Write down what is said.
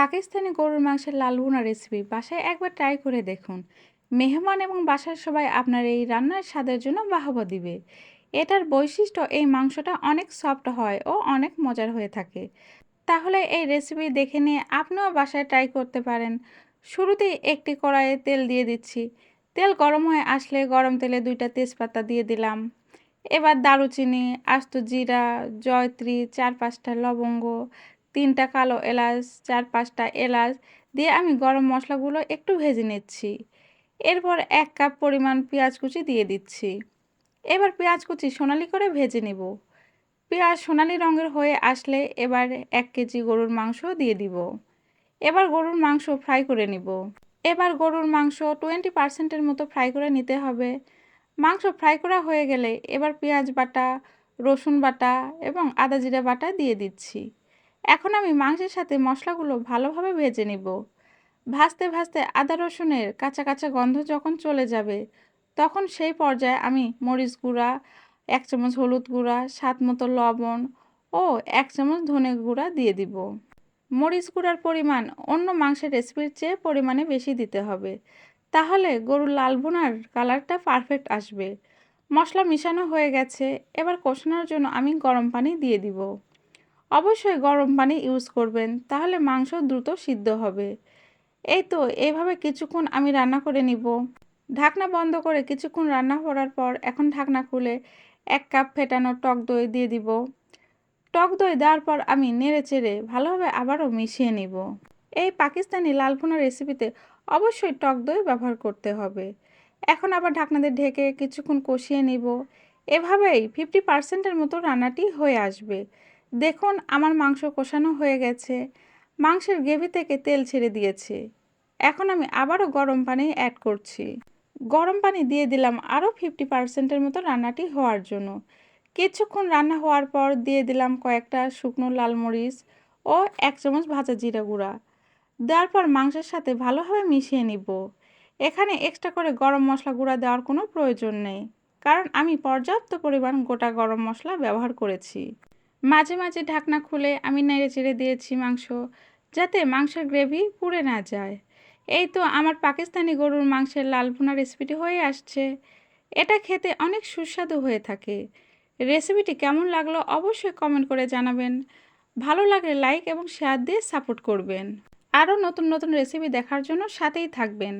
পাকিস্তানি গরুর মাংসের লাল ভুনা রেসিপি বাসায় একবার ট্রাই করে দেখুন। মেহমান এবং বাসার সবাই আপনার এই রান্নার স্বাদের জন্য বাহবা দিবে। এটার বৈশিষ্ট্য, এই মাংসটা অনেক সফট হয় ও অনেক মজার হয়ে থাকে। তাহলে এই রেসিপি দেখে নিয়ে আপনিও বাসায় ট্রাই করতে পারেন। শুরুতেই একটি কড়াইয়ে তেল দিয়ে দিচ্ছি। তেল গরম হয়ে আসলে গরম তেলে দুইটা তেজপাতা দিয়ে দিলাম। এবার দারুচিনি, আস্ত জিরা, জয়ত্রী, চার পাঁচটা লবঙ্গ তিনটা কালো এলাচ, চার পাঁচটা এলাচ দিয়ে আমি গরম মশলাগুলো একটু ভেজে নিচ্ছি। এরপর এক কাপ পরিমাণ পেঁয়াজ কুচি দিয়ে দিচ্ছি। এবার পেঁয়াজ কুচি সোনালি করে ভেজে নেব। পেঁয়াজ সোনালি রঙের হয়ে আসলে এবার এক কেজি গরুর মাংস দিয়ে দিব। এবার গরুর মাংস ফ্রাই করে নিব। এবার গরুর মাংস টোয়েন্টি পার্সেন্টের মতো ফ্রাই করে নিতে হবে। মাংস ফ্রাই করা হয়ে গেলে এবার পেঁয়াজ বাটা, রসুন বাটা এবং আদা জিরা বাটা দিয়ে দিচ্ছি। এখন আমি মাংসের সাথে মশলাগুলো ভালোভাবে ভেজে নিব। ভাজতে ভাজতে আদা রসুনের কাঁচা কাঁচা গন্ধ যখন চলে যাবে, তখন সেই পর্যায়ে আমি মরিচ গুঁড়া, এক চামচ হলুদ গুঁড়া, স্বাদ মতো লবণ ও এক চামচ ধনে গুঁড়া দিয়ে দিব। মরিচ গুঁড়ার পরিমাণ অন্য মাংসের রেসিপির চেয়ে পরিমাণে বেশি দিতে হবে। তাহলে গরুর লাল ভুনার কালারটা পারফেক্ট আসবে। মশলা মিশানো হয়ে গেছে, এবার কষানোর জন্য আমি গরম পানি দিয়ে দিব। অবশ্যই গরম পানি ইউজ করবেন, তাহলে মাংস দ্রুত সিদ্ধ হবে। এই তো এইভাবে কিছুক্ষণ আমি রান্না করে নিব। ঢাকনা বন্ধ করে কিছুক্ষণ রান্না করার পর এখন ঢাকনা খুলে এক কাপ ফেটানো টক দই দিয়ে দিব। টক দই দেওয়ার পর আমি নেড়ে চেড়ে ভালোভাবে আবারও মিশিয়ে নিব। এই পাকিস্তানি লালভুনা রেসিপিতে অবশ্যই টক দই ব্যবহার করতে হবে। এখন আবার ঢাকনাদের ঢেকে কিছুক্ষণ কষিয়ে নিব। এভাবেই ফিফটি পার্সেন্টের মতো রান্নাটি হয়ে আসবে। দেখুন, আমার মাংস কষানো হয়ে গেছে। মাংসের গ্রেভি থেকে তেল ছেড়ে দিয়েছে। এখন আমি আবারও গরম পানি অ্যাড করছি। গরম পানি দিয়ে দিলাম আরও ফিফটি পার্সেন্টের মতো রান্নাটি হওয়ার জন্য। কিছুক্ষণ রান্না হওয়ার পর দিয়ে দিলাম কয়েকটা শুকনো লাল মরিচ ও এক চামচ ভাজা জিরা গুঁড়া। দেওয়ার পর মাংসের সাথে ভালোভাবে মিশিয়ে নিব। এখানে এক্সট্রা করে গরম মশলা গুঁড়া দেওয়ার কোনো প্রয়োজন নেই, কারণ আমি পর্যাপ্ত পরিমাণ গোটা গরম মশলা ব্যবহার করেছি। মাঝে মাঝে ঢাকনা খুলে আমি নেড়ে চেড়ে দিয়েছি মাংস, যাতে মাংসের গ্রেভি পুড়ে না যায়। এই তো আমার পাকিস্তানি গরুর মাংসের লাল ভুনা রেসিপিটি হয়ে আসছে। এটা খেতে অনেক সুস্বাদু হয়ে থাকে। রেসিপিটি কেমন লাগল অবশ্যই কমেন্ট করে জানাবেন। ভালো লাগলে লাইক এবং শেয়ার দিয়ে সাপোর্ট করবেন। আরও নতুন নতুন রেসিপি দেখার জন্য সাথেই থাকবেন।